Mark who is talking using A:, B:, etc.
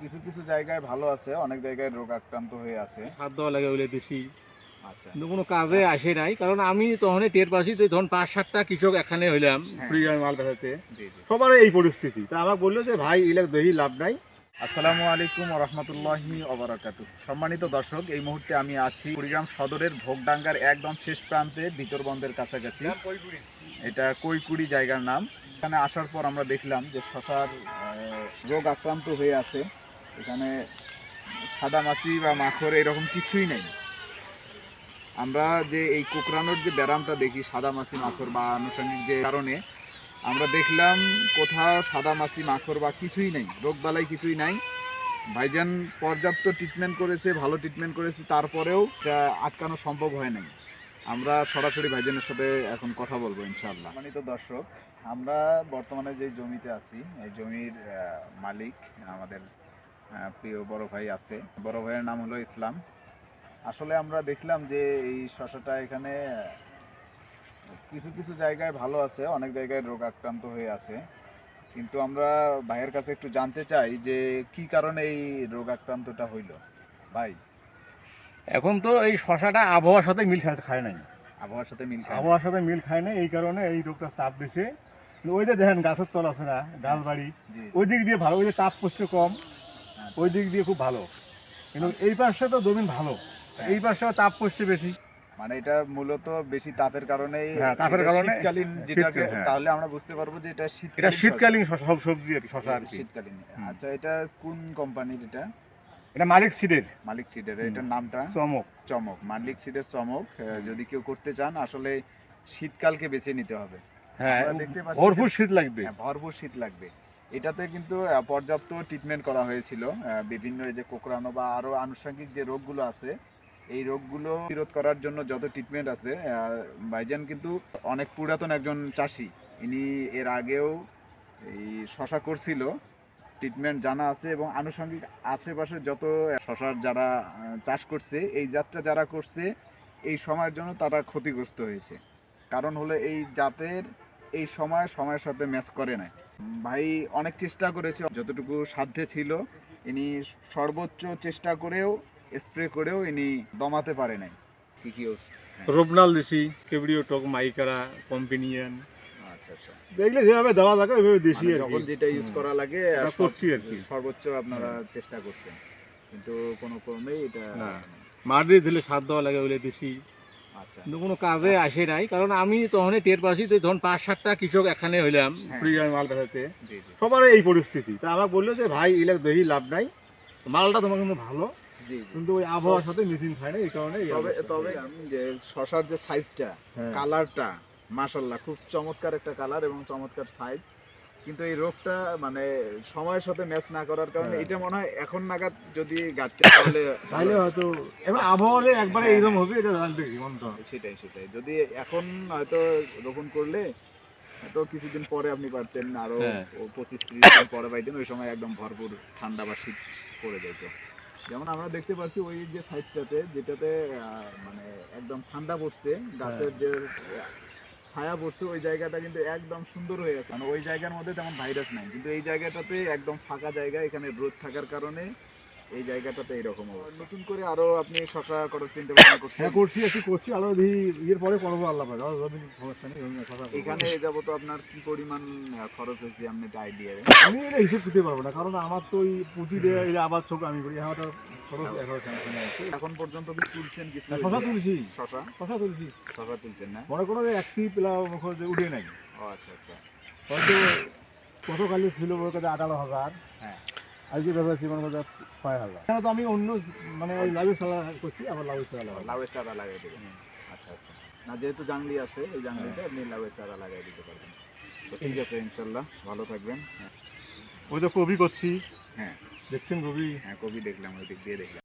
A: কিছু কিছু জায়গায় ভালো আছে অনেক জায়গায় রোগ আক্রান্ত হয়ে আছে।
B: সার দেওয়া লাগে ওগুলো বেশি
A: আচ্ছা।
B: কিন্তু কোনো কাজে আসে নাই কারণ আমি তখন টের পাচ্ছি যে ধরুন পাঁচ সাতটা কৃষক এখানে হইলাম
A: হ্যাঁ।
B: ফ্রি মাল বেচাতে সবার এই পরিস্থিতি। তা আমাকে বলল যে ভাই ইলাক দহি লাভ নাই।
A: আসসালামু আলাইকুম রহমতুল্লাহি অবরাকাতু সম্মানিত দর্শক এই মুহূর্তে আমি আছি কুড়িগ্রাম সদরের ভোগডাঙ্গার একদম শেষ প্রান্তে ভিতরবন্দের কাছাকাছি। এটা কৈকুড়ি। জায়গার নাম। এখানে আসার পর আমরা দেখলাম যে শশার রোগ আক্রান্ত হয়ে আছে। এখানে সাদামাছি বা মাখর এরকম কিছুই নেই। আমরা যে এই কোকরানোর যে ব্যারামটা দেখি সাদামাছি মাখর বা আনুষঙ্গিক যে কারণে, আমরা দেখলাম কোথাও সাদামাছি মাখর বা কিছুই নেই, রোগবালাই কিছুই নাই। ভাইজান পর্যাপ্ত ট্রিটমেন্ট করেছে, ভালো ট্রিটমেন্ট করেছে, তারপরেও আটকানো সম্ভব হয় নাই। আমরা সরাসরি ভাইজানের সাথে এখন কথা বলব ইনশাল্লাহ মানে তো দর্শক, আমরা বর্তমানে যে জমিতে আছি, এই জমির মালিক আমাদের প্রিয় বড় ভাই আছে। বড় ভাইয়ের নাম হলো ইসলাম। আসলে আমরা দেখলাম যে এই শশাটা এখানে কিছু কিছু জায়গায় ভালো আছে অনেক জায়গায় রোগ আক্রান্ত হয়ে আছে। কিন্তু আমরা ভাইয়ের কাছে একটু জানতে চাই যে কি কারণে এই রোগ আক্রান্তটা হইল? ভাই।
B: এখন তো এই শশাটা আবহাওয়ার সাথে মিল খায় নাই।
A: আবহাওয়ার সাথে মিল
B: আবহাওয়ার সাথে মিল খায় না এই কারণে এই রোগটা চাপ দিছে। ওই যে দেখেন গাছের তল আছে না গাছ বাড়ি ওই দিক দিয়ে ভালো ওই যে চাপ পড়ছে কম। ওই দিক দিয়ে খুব ভালো। কিন্তু এই পাশে তো জমিন ভালো। এই পাশে তাপ পড়ছে বেশি।
A: মানে এটা মূলত বেশি তাপের কারণেই
B: হ্যাঁ, তাপের কারণে
A: শীতকালীন যেটাকে
B: হ্যাঁ।
A: তাহলে আমরা বুঝতে পারব যে এটা শীতকালীন
B: এটা শীতকালীন সব সবজি আর শশা আর
A: শীতকালীন আচ্ছা এটা কোন কোম্পানির এটা?
B: এটা মালিক সিডের।
A: মালিক সিডের এটার নামটা?
B: চমক।
A: চমক মালিক সিডের চমক। যদি কেউ করতে চান আসলে শীতকালকে বেছে নিতে হবে।
B: হ্যাঁ
A: দেখতে
B: ভরপুর শীত লাগবে।
A: হ্যাঁ, ভরপুর শীত লাগবে। এটাতে কিন্তু পর্যাপ্ত ট্রিটমেন্ট করা হয়েছিল। বিভিন্ন এই যে কোকড়ানো বা আরও আনুষঙ্গিক যে রোগগুলো আছে, এই রোগগুলো প্রতিরোধ করার জন্য যত ট্রিটমেন্ট আছে ভাইজান কিন্তু অনেক পুরাতন একজন চাষি। ইনি এর আগেও এই শশা করছিল ট্রিটমেন্ট জানা আছে এবং আনুষঙ্গিক আশেপাশে যত শশার যারা চাষ করছে, এই জাতটা যারা করছে, এই সময়ের জন্য তারা ক্ষতিগ্রস্ত হয়েছে। কারণ হলো এই জাতের এই সময় সময়ের সাথে ম্যাচ করে না ভাই অনেক চেষ্টা করেছে যতটুকু সাধ্যে ছিল ইনি সর্বোচ্চ চেষ্টা করেও স্প্রে করেও ইনি দমাতে পারে নাই। কি কি ওষ-
B: রোবনাল দিছি কেবড়িও টক মাইকারা কম্পিনিয়ান
A: আচ্ছা আচ্ছা।
B: দেখলে যেভাবে দেওয়া থাকে ওইভাবে দিছি
A: মানে যখন যেটা ইউজ করা লাগে
B: করছি আর কি।
A: সর্বোচ্চ আপনারা চেষ্টা করছেন। কিন্তু কোনো ক্রমেই এটা।
B: মাটি দিলে সার দেওয়া লাগে ওগুলো দিছি কোনো কাজে আসে নাই। কারণ আমি তখনই টের পাচ্ছি যে ধরুন পাঁচ সাতটা কৃষক এখানে হইলাম
A: হ্যাঁ।
B: মাল বেচাতে সবার এই পরিস্থিতি। তা আমাকে বলল যে ভাই ইলাক দহি লাভ নাই। মালটা তোমার কিন্তু ভালো। কিন্তু ওই আবহাওয়ার সাথে মেশিন খায় না এই কারণে
A: তবে। তবে যে শশার যে সাইজটা
B: হ্যাঁ।
A: কালারটা মাশাল্লাহ খুব চমৎকার একটা কালার এবং চমৎকার সাইজ কিন্তু এই রোগটা মানে সময়ের সাথে ম্যাচ না করার কারণে
B: হ্যাঁ।
A: এটা মনে হয় এখন নাগাদ যদি গাছটা তাহলে
B: তাইলে হয়তো এবার আবহাওয়ারে একবারে
A: হ্যাঁ,
B: এইরকম হবে এটা জানতে
A: সেটাই সেটাই যদি এখন হয়তো রোপণ করলে হয়তো কিছুদিন পরে আপনি পারতেন আরও
B: হ্যাঁ।
A: পঁচিশ ত্রিশ দিন পরে পাইতেন ওই সময় একদম ভরপুর ঠান্ডা বা শীত পড়ে যেত। যেমন আমরা দেখতে পাচ্ছি ওই যে সাইডটাতে যেটাতে মানে একদম ঠান্ডা পড়ছে গাছের যে ছায়া পড়ছে ওই জায়গাটা কিন্তু একদম সুন্দর হয়ে গেছে। মানে ওই জায়গার মধ্যে তেমন ভাইরাস নাই কিন্তু এই জায়গাটাতে একদম ফাঁকা জায়গা এখানে রোদ থাকার কারণে এই জায়গাটাতে এরকম অবস্থা। নতুন করে আরও আপনি শশা করার চিন্তা ভাবনা করছেন?
B: হ্যাঁ করছি একটু করছি আরও ইয়ের পরে করব আল্লাহ পারে যদি সমস্যা নেই।
A: এখানে যাব তো আপনার কি পরিমাণ খরচ হয়েছে আপনি আইডিয়া
B: আমি এটা হিসেব দিতে পারব না কারণ আমার তো ওই পুঁজি দিয়ে আবার চোখ আমি করি আমার খরচ আছে
A: এখন পর্যন্ত কি তুলছেন কিছু
B: না, শশা তুলছি।
A: শশা?
B: শশা তুলছি।
A: শশা তুলছেন না?
B: মনে করো যে একটি যে উঠে নাই
A: ও আচ্ছা আচ্ছা।
B: হয়তো গতকালই ছিল বলে কথা আঠারো হাজার।
A: হ্যাঁ।
B: আজকে ভেবেছি মনে করো ছয় হাজার। এখানে তো আমি অন্য মানে ওই সালা করছি আবার সালা
A: চারা লাগাই দেবেন। আচ্ছা আচ্ছা। না যেহেতু জাংলি আছে এই জাংলিতে আপনি লাউয়ের চারা লাগাই দিতে পারবেন। তো ঠিক আছে ইনশাল্লাহ। ভালো থাকবেন।
B: ওই তো কবি করছি।
A: হ্যাঁ।
B: দেখছেন কবি
A: হ্যাঁ কবি দেখলাম ওই দিক দিয়ে দেখলাম।